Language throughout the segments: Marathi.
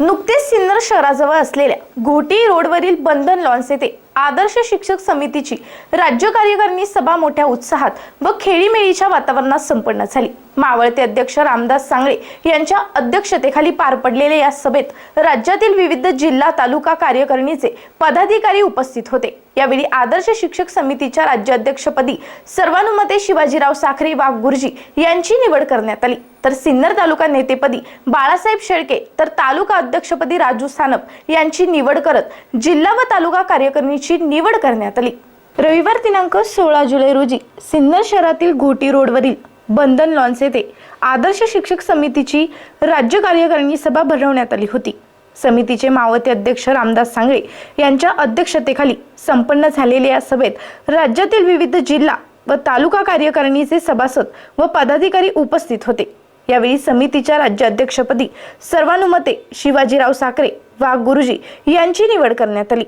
नुकतेच सिन्नर शहराजवळ असलेल्या घोटी रोडवरील बंधन लॉन्स येथे आदर्श शिक्षक समितीची राज्य कार्यकारिणी सभा मोठ्या उत्साहात व खेळीमेळीच्या वातावरणात संपन्न झाली. मावळते अध्यक्ष रामदास सांगळे यांच्या अध्यक्षतेखाली पार पडलेल्या या सभेत राज्यातील विविध जिल्हा तालुका कार्यकारिणीचे पदाधिकारी उपस्थित होते. यावेळी आदर्श शिक्षक समितीच्या राज्याध्यक्षपदी सर्वानुमते शिवाजीराव साखरे वाघ गुरुजी यांची निवड करण्यात आली. तर सिन्नर तालुका नेतेपदी बाळासाहेब शेळके तर तालुका अध्यक्षपदी राजू सानप यांची निवड करत जिल्हा व तालुका कार्यकारिणीची निवड करण्यात आली. रविवार दिनांक सोळा जुलै रोजी सिन्नर शहरातील घोटी रोडवरील बंधन लॉन्स येथे आदर्श शिक्षक समितीची राज्य कार्यकारिणी सभा भरवण्यात आली होती. समितीचे मावते अध्यक्ष रामदास सांगळे यांच्या अध्यक्षतेखाली संपन्न झालेल्या या सभेत राज्यातील विविध जिल्हा व तालुका कार्यकारिणीचे सभासद व पदाधिकारी उपस्थित होते. यावेळी समितीच्या राज्याध्यक्षपदी सर्वानुमते शिवाजीराव साखरे वाघ गुरुजी यांची निवड करण्यात आली.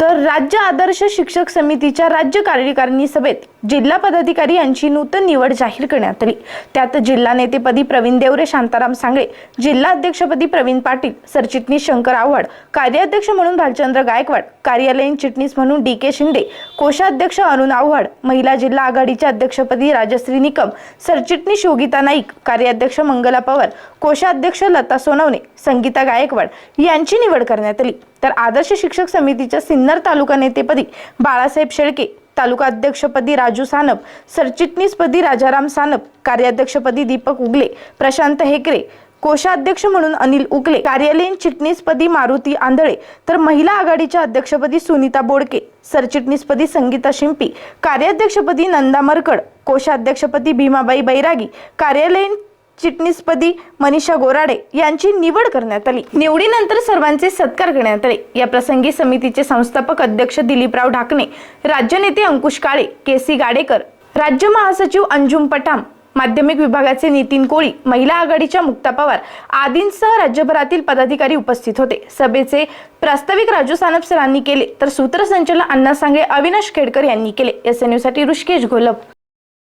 तर राज्य आदर्श शिक्षक समितीच्या राज्य कार्यकारिणी सभेत जिल्हा पदाधिकारी यांची नूतन निवड जाहीर करण्यात आली. त्यात जिल्हा नेतेपदी प्रवीण देवरे शांताराम सांगळे जिल्हा अध्यक्षपदी प्रवीण पाटील सरचिटणीस शंकर आव्हाड कार्याध्यक्ष म्हणून भालचंद्र गायकवाड कार्यालयीन चिटणीस म्हणून डी के शिंदे कोषाध्यक्ष अरुण आव्हाड महिला जिल्हा आघाडीच्या अध्यक्षपदी राजश्री निकम सरचिटणीस योगिता नाईक कार्याध्यक्ष मंगला पवार कोषाध्यक्ष लता सोनवणे संगीता गायकवाड यांची निवड करण्यात आली. तर आदर्श शिक्षक समितीच्या सिन्नर तालुका नेतेपदी बाळासाहेब शेळके तालुका अध्यक्षपदी राजू सानप सरचिटणीसपदी राजाराम सानप कार्याध्यक्षपदी दीपक उगले प्रशांत हेकरे कोषाध्यक्ष म्हणून अनिल उगले कार्यालयीन चिटणीसपदी मारुती आंधळे तर महिला आघाडीच्या अध्यक्षपदी सुनीता बोडके सरचिटणीसपदी संगीता शिंपी कार्याध्यक्षपदी नंदा मरकड कोषाध्यक्षपदी भीमाबाई बैरागी कार्यालयीन चिटणीसपदी मनीषा गोराडे यांची निवड करण्यात आली. निवडीनंतर सर्वांचे सत्कार करण्यात आले. या प्रसंगी समितीचे संस्थापक अध्यक्ष दिलीपराव ढाकणे राज्य नेते अंकुश काळे के सी गाडेकर राज्य महासचिव अंजुम पठाम माध्यमिक विभागाचे नितीन कोळी महिला आघाडीच्या मुक्ता पवार आदींसह राज्यभरातील पदाधिकारी उपस्थित होते. सभेचे प्रास्ताविक राजू सानप सरांनी केले तर सूत्रसंचालन अण्णा सांगे अविनाश खेडकर यांनी केले. एस एनसाठी ऋषिकेश घोलप.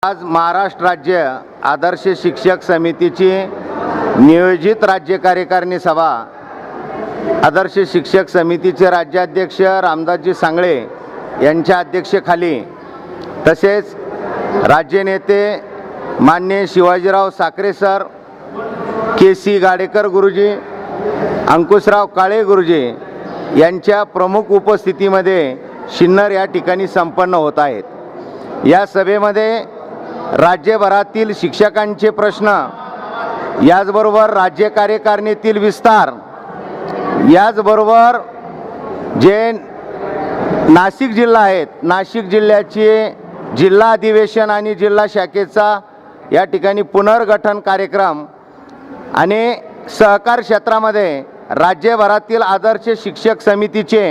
आज महाराष्ट्र राज्य आदर्श शिक्षक समितीची नियोजित राज्य कार्यकारिणी सभा. आदर्श शिक्षक समितीचे राज्याध्यक्ष रामदासजी सांगळे यांच्या अध्यक्षेखाली तसेच राज्य नेते मान्य Shivajirao Sakhare sir K C Gadekar गुरुजी अंकुशराव काळे गुरुजी यांच्या प्रमुख उपस्थितीमध्ये शिन्नर या ठिकाणी संपन्न होत आहेत. या सभेमध्ये राज्यभरातील शिक्षकांचे प्रश्न याचबरोबर राज्य कार्यकारिणीतील विस्तार याचबरोबर जे नाशिक जिल्हा आहेत नाशिक जिल्ह्याचे जिल्हा अधिवेशन आणि जिल्हा शाखेचा या ठिकाणी पुनर्गठन कार्यक्रम आणि सहकार क्षेत्रामध्ये राज्यभरातील आदर्श शिक्षक समितीचे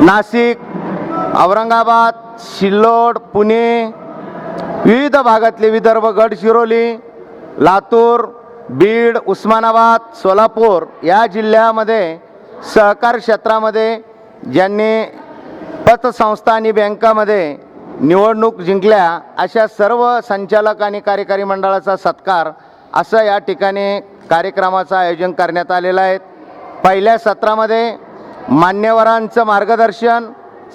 नाशिक औरंगाबाद सिल्लोड पुणे विविध भागातले विदर्भ गडचिरोली लातूर बीड उस्मानाबाद सोलापूर या जिल्ह्यामध्ये सहकार क्षेत्रामध्ये ज्यांनी पतसंस्था आणि बँकामध्ये निवडणूक जिंकल्या अशा सर्व संचालक आणि कार्यकारी मंडळाचा सत्कार असं या ठिकाणी कार्यक्रमाचं आयोजन करण्यात आलेलं आहे. पहिल्या सत्रामध्ये मान्यवरांचं मार्गदर्शन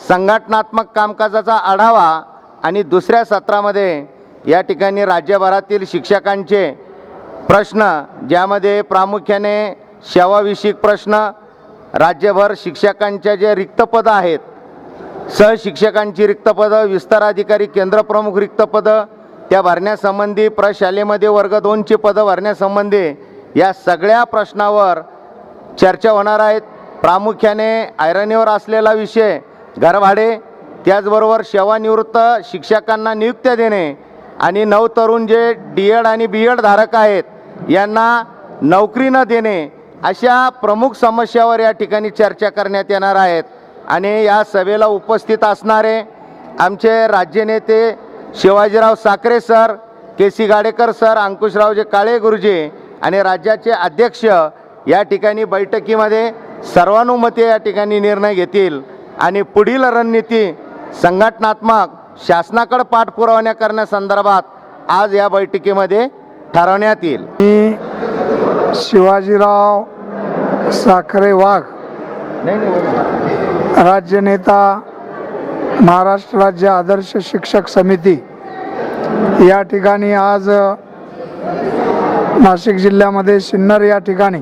संघटनात्मक कामकाजाचा आढावा आणि दुसऱ्या सत्रामध्ये या ठिकाणी राज्यभरातील शिक्षकांचे प्रश्न ज्यामध्ये प्रामुख्याने सेवाविषयक प्रश्न राज्यभर शिक्षकांच्या जे रिक्तपदं आहेत सहशिक्षकांची रिक्तपदं विस्ताराधिकारी केंद्रप्रमुख रिक्तपदं त्या भरण्यासंबंधी प्रशालेमध्ये वर्ग दोनची पदं भरण्यासंबंधी या सगळ्या प्रश्नावर चर्चा होणार आहेत. प्रामुख्याने ऐरणीवर असलेला विषय घरभाडे त्याचबरोबर सेवानिवृत्त शिक्षकांना नियुक्त्या देणे आणि नवतरुण जे डी एड आणि बी एड धारक आहेत यांना नोकरी न देणे अशा प्रमुख समस्यावर या ठिकाणी चर्चा करण्यात येणार आहेत. आणि या सभेला उपस्थित असणारे आमचे राज्यनेते Shivajirao Sakhare sir K C Gadekar sir Ankushraoji Kale गुरुजी आणि राज्याचे अध्यक्ष या ठिकाणी बैठकीमध्ये सर्वानुमते या ठिकाणी निर्णय घेतील. आणि पुढील रणनीती संघटनात्मक शासनाकडे पाठपुरावण्या करण्यासंदर्भात आज या बैठकीमध्ये ठरवण्यात येईल. मी शिवाजीराव साखरे वाघ राज्य नेता महाराष्ट्र राज्य आदर्श शिक्षक समिती. या ठिकाणी आज नाशिक जिल्ह्यामध्ये सिन्नर या ठिकाणी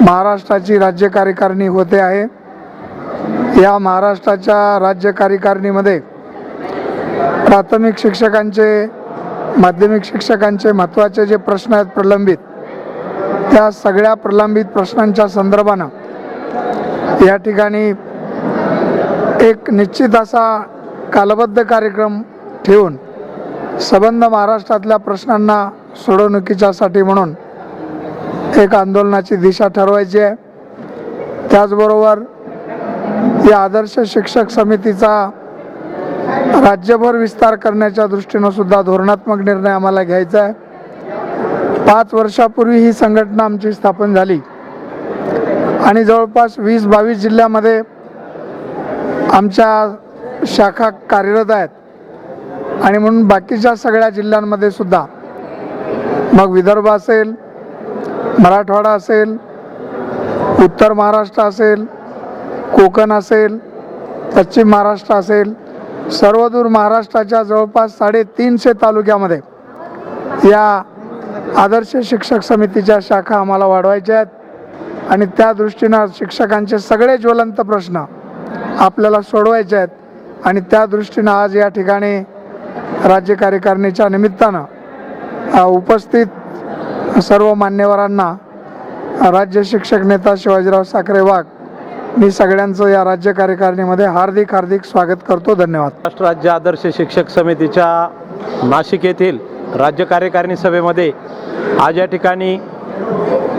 महाराष्ट्राची राज्य कार्यकारिणी होते आहे. या महाराष्ट्राच्या राज्य कार्यकारिणीमध्ये प्राथमिक शिक्षकांचे माध्यमिक शिक्षकांचे महत्त्वाचे जे प्रश्न आहेत प्रलंबित त्या सगळ्या प्रलंबित प्रश्नांच्या संदर्भानं या ठिकाणी एक निश्चित असा कालबद्ध कार्यक्रम ठेवून संबंध महाराष्ट्रातल्या प्रश्नांना सोडवणुकीच्यासाठी म्हणून एक आंदोलनाची दिशा ठरवायची आहे. त्याचबरोबर या आदर्श शिक्षक समितीचा राज्यभर विस्तार करण्याच्या दृष्टीनं सुद्धा धोरणात्मक निर्णय आम्हाला घ्यायचा आहे. पाच वर्षापूर्वी ही संघटना आमची स्थापन झाली. आणि जवळपास वीस बावीस जिल्ह्यामध्ये आमच्या शाखा कार्यरत आहेत. आणि म्हणून बाकीच्या सगळ्या जिल्ह्यांमध्ये सुद्धा मग विदर्भ असेल मराठवाडा असेल उत्तर महाराष्ट्र असेल कोकण असेल पश्चिम महाराष्ट्र असेल सर्वदूर महाराष्ट्राच्या जवळपास साडेतीनशे तालुक्यामध्ये या आदर्श शिक्षक समितीच्या शाखा आम्हाला वाढवायच्या आहेत. आणि त्या दृष्टीनं शिक्षकांचे सगळे ज्वलंत प्रश्न आपल्याला सोडवायचे आहेत. आणि त्या दृष्टीनं आज या ठिकाणी राज्य कार्यकारिणीच्या निमित्तानं उपस्थित सर्व मान्यवरांना राज्य शिक्षक नेता शिवाजीराव साखरे वाघ मी सगळ्यांचं या राज्य कार्यकारिणीमध्ये हार्दिक हार्दिक स्वागत करतो. धन्यवाद. महाराष्ट्र राज्य आदर्श शिक्षक समितीच्या नाशिक येथील राज्य कार्यकारिणी सभेमध्ये आज या ठिकाणी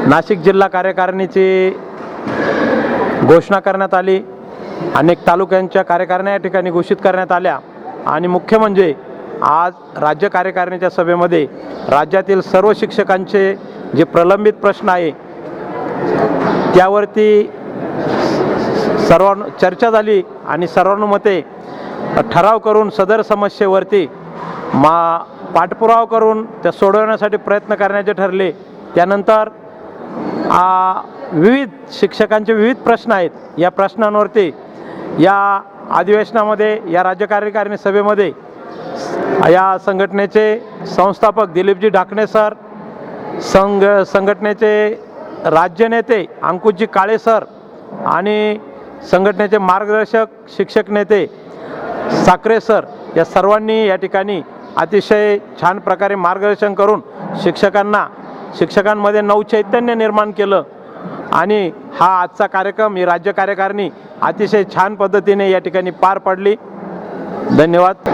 नाशिक जिल्हा कार्यकारिणीची घोषणा करण्यात आली. अनेक तालुक्यांच्या कार्यकारिण्या या ठिकाणी घोषित करण्यात आल्या. आणि मुख्य म्हणजे आज राज्य कार्यकारिणीच्या सभेमध्ये राज्यातील सर्व शिक्षकांचे जे प्रलंबित प्रश्न आहे त्यावरती सर्वां चर्चा झाली आणि सर्वानुमते ठराव करून सदर समस्येवरती मा पाठपुरावा करून त्या सोडवण्यासाठी प्रयत्न करण्याचे ठरले. त्यानंतर आ, विविध शिक्षकांचे विविध प्रश्न आहेत. या प्रश्नांवरती या अधिवेशनामध्ये या राज्य कार्यकारिणी सभेमध्ये या संघटनेचे संस्थापक दिलीपजी ढाकणे सर संघ संघटनेचे राज्य नेते अंकुशजी काळे सर आणि संघटनेचे मार्गदर्शक शिक्षक नेते साखरे सर या सर्वांनी या ठिकाणी अतिशय छान प्रकारे मार्गदर्शन करून शिक्षकांना शिक्षकांमध्ये नवचैतन्य निर्माण केलं. आणि हा आजचा कार्यक्रम ही राज्य कार्यकारिणी अतिशय छान पद्धतीने या ठिकाणी पार पडली. धन्यवाद.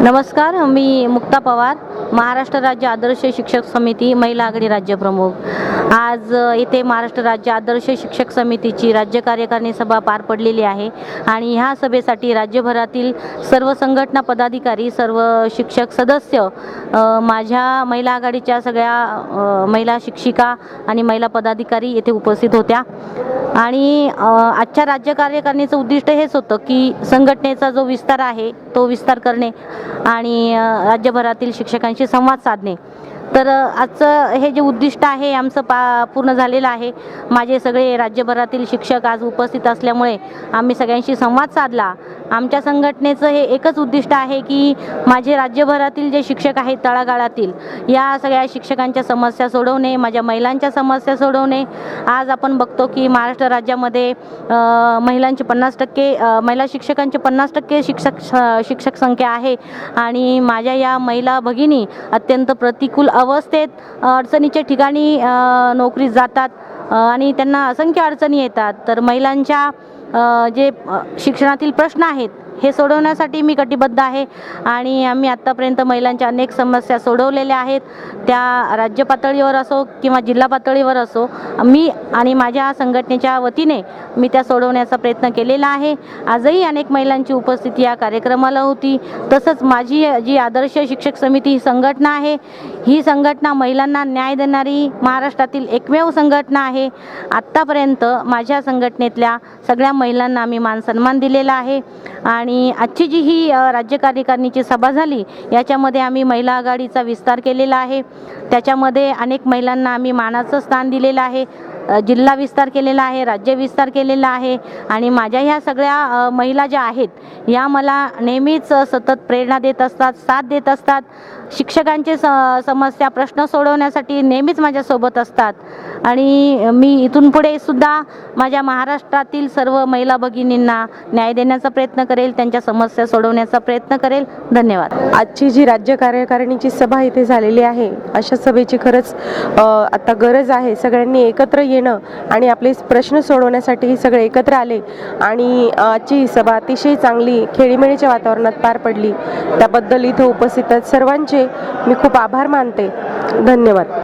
नमस्कार मी मुक्ता पवार. महाराष्ट्र राज्य आदर्श शिक्षक समिती महिला आघाडी राज्यप्रमुख आज येथे महाराष्ट्र राज्य आदर्श शिक्षक समितीची राज्य कार्यकारिणी सभा पार पडलेली आहे आणि ह्या सभेसाठी राज्यभरातील सर्व संघटना पदाधिकारी सर्व शिक्षक सदस्य माझ्या महिला आघाडीच्या सगळ्या महिला शिक्षिका आणि महिला पदाधिकारी येथे उपस्थित होत्या. आणि आजच्या राज्य कार्यकारिणीचं उद्दिष्ट हेच होतं की संघटनेचा जो विस्तार आहे तो विस्तार करणे आणि राज्यभरातील शिक्षकांशी संवाद साधणे. तर आजचं हे जे उद्दिष्ट आहे आमचं पा पूर्ण झालेलं आहे. माझे सगळे राज्यभरातील शिक्षक आज उपस्थित असल्यामुळे आम्ही सगळ्यांशी संवाद साधला. आमच्या संघटनेचं हे एकच उद्दिष्ट आहे की माझे राज्यभरातील जे शिक्षक आहेत तळागाळातील या सगळ्या शिक्षकांच्या समस्या सोडवणे माझ्या महिलांच्या समस्या सोडवणे. आज आपण बघतो की महाराष्ट्र राज्यामध्ये महिलांचे पन्नास टक्के महिला शिक्षकांचे पन्नास टक्के शिक्षक शिक्षक संख्या आहे. आणि माझ्या या महिला भगिनी अत्यंत प्रतिकूल अवस्थेत अडचणीच्या ठिकाणी नोकरीत नोकरीस जातात आणि त्यांना असंख्य अडचणी येतात. तर महिलांच्या जे शिक्षणातील प्रश्न आहेत हे सोडवण्यासाठी मी कटिबद्ध आहे आणि आम्ही आत्तापर्यंत महिलांच्या अनेक समस्या सोडवलेल्या आहेत. त्या राज्य पातळीवर असो किंवा जिल्हा पातळीवर असो मी आणि माझ्या संघटनेच्या वतीने मी त्या सोडवण्याचा प्रयत्न केलेला आहे. आजही अनेक महिलांची उपस्थिती या कार्यक्रमाला होती. तसंच माझी जी आदर्श शिक्षक समिती ही संघटना आहे ही संघटना महिलांना न्याय देणारी महाराष्ट्रातील एकमेव संघटना आहे. आत्तापर्यंत माझ्या संघटनेतल्या सगळ्या महिलांना मी मान सन्मान दिलेला आहे आणि आणि आजची जी ही अ, राज्य कार्यकारिणीची सभा झाली याच्यामध्ये आम्ही महिला आघाडीचा विस्तार केलेला आहे. त्याच्यामध्ये अनेक महिलांना आम्ही मानाचं स्थान दिलेलं आहे. जिल्हा विस्तार केलेला आहे राज्य विस्तार केलेला आहे आणि माझ्या ह्या सगळ्या महिला ज्या आहेत या मला नेहमीच सतत प्रेरणा देत असतात साथ देत असतात. शिक्षकांचे स समस्या प्रश्न सोडवण्यासाठी नेहमीच माझ्यासोबत असतात. आणि मी इथून पुढे सुद्धा माझ्या महाराष्ट्रातील सर्व महिला भगिनींना न्याय देण्याचा प्रयत्न करेल त्यांच्या समस्या सोडवण्याचा प्रयत्न करेल. धन्यवाद. आजची जी राज्य कार्यकारिणीची सभा इथे झालेली आहे अशा सभेची खरंच आता गरज आहे. सगळ्यांनी एकत्र घेणं आणि आपले प्रश्न सोडवण्यासाठी सगळे एकत्र आले आणि आजची सभा अतिशय चांगली खेळीमेळीच्या वातावरणात पार पडली. त्याबद्दल इथं उपस्थित आहेत सर्वांचे मी खूप आभार मानते. धन्यवाद.